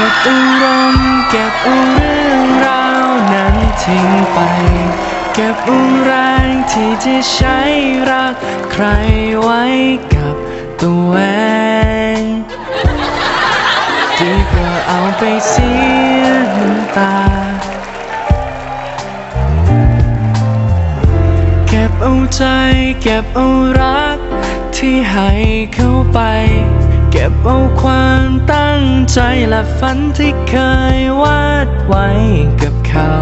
ก็บอารมณ์เก็บเอาเรื่องราวนั้นทิ้งไป เก็บเอาแรงที่จะใช้รักใครไว้กับตัวเองดีกว่าเอาไปเสียน้ำตา เก็บเอาใจเก็บเอารักที่ให้เข้าไป เก็บเอาความตั้งใจและฝันที่เคยวาดไว้กับเขา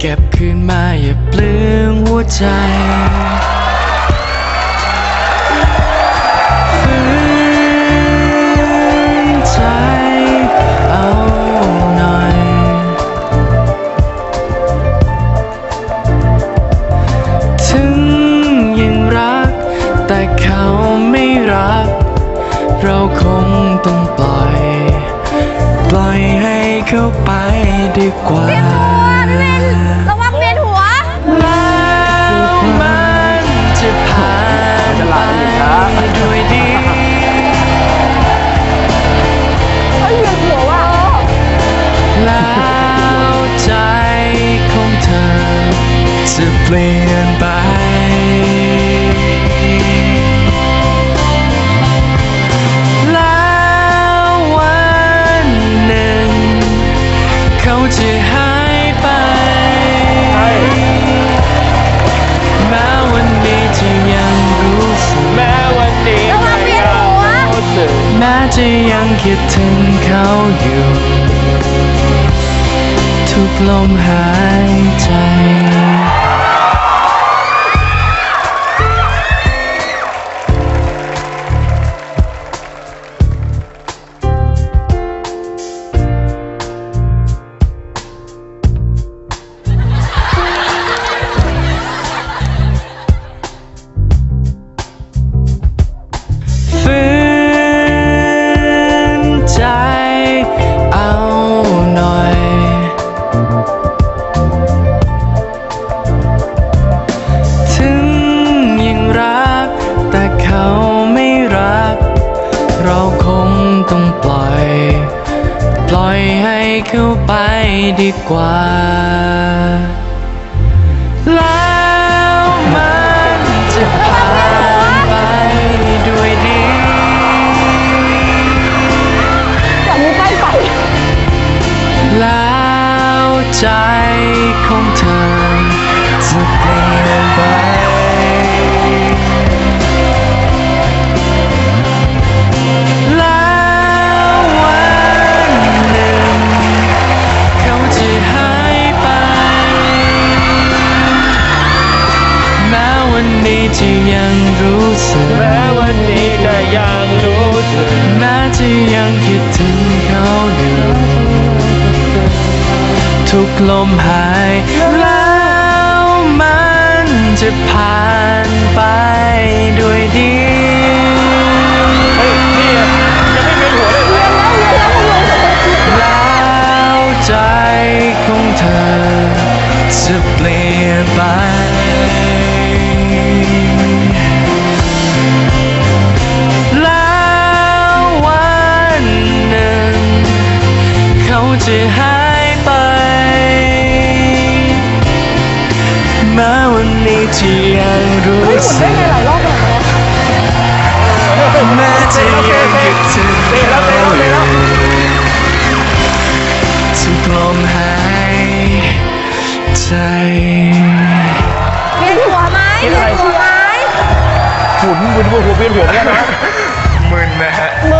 เก็บคืนมาอย่าเปลืองหัวใจฝืนใจเอาหน่อยถึงยังรักแต่เขา เราคงต้องปล่อย ปล่อยให้เขาไปดีกว่าระวังเวียนหัวแล้วมันจะผ่านไปด้วยดีเฮ้ยเวียนหัวว่ะแล้วใจของเธอจะเปลี่ยนไป แม้จะยังคิดถึงเขาอยู่ ทุกลมหายใจ เขาไปดีกว่า แล้วมันจะผ่านไปด้วยดีจับมือใกล้ไปแล้วใจ แม้จะยังคิดถึงเขาอยู่ ทุกลมหายแล้วมันจะผ่านไปด้วยดีแล้วใจของเธอจะเปลี่ยน แม้วันนี้ที่ยังรู้เฮ้ยหมุนสึกไงหลายรอบขนาดนั้นแม้จะยังคิดถึงเขาอยู่ทุกลมหายใจเวียนหัวไหมเวียนหัวไหม หมุนหมุนหัวหัวเวียนหัวเหมือนกันนะมึนนะฮะมึน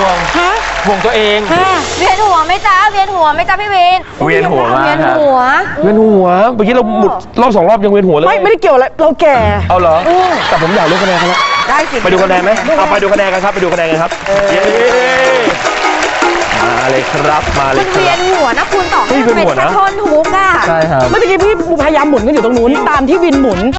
ห่วงฮะห่วงตัวเองฮะเวียนหัวไหมจ๊ะเวียนหัวไหมจ๊ะพี่วินเวียนหัวมากเวียนครับหัวเวียนหัวเมื่อกี้เราหมุดรอบสองรอบยังเวียนหัวเลยไม่ไม่ได้เกี่ยวอะไรเราแก่เอาเหรอแต่ผมอยากรู้คะแนนเขาแล้วได้สิไปดูคะแนนไหมเอาไปดูคะแนนกันครับไปดูคะแนนกันครับเย้มาเลยครับมาเลมัยนคเวียรับนหัวนะคุณต่อให้เฮ้ยมันเป็นเวียนหัวแค่นะท่อนฮุกอะใช่ครับเมื่อกี้พี่พยายามหมุนกันอยู่ตรงนู้นตามที่วินหมุน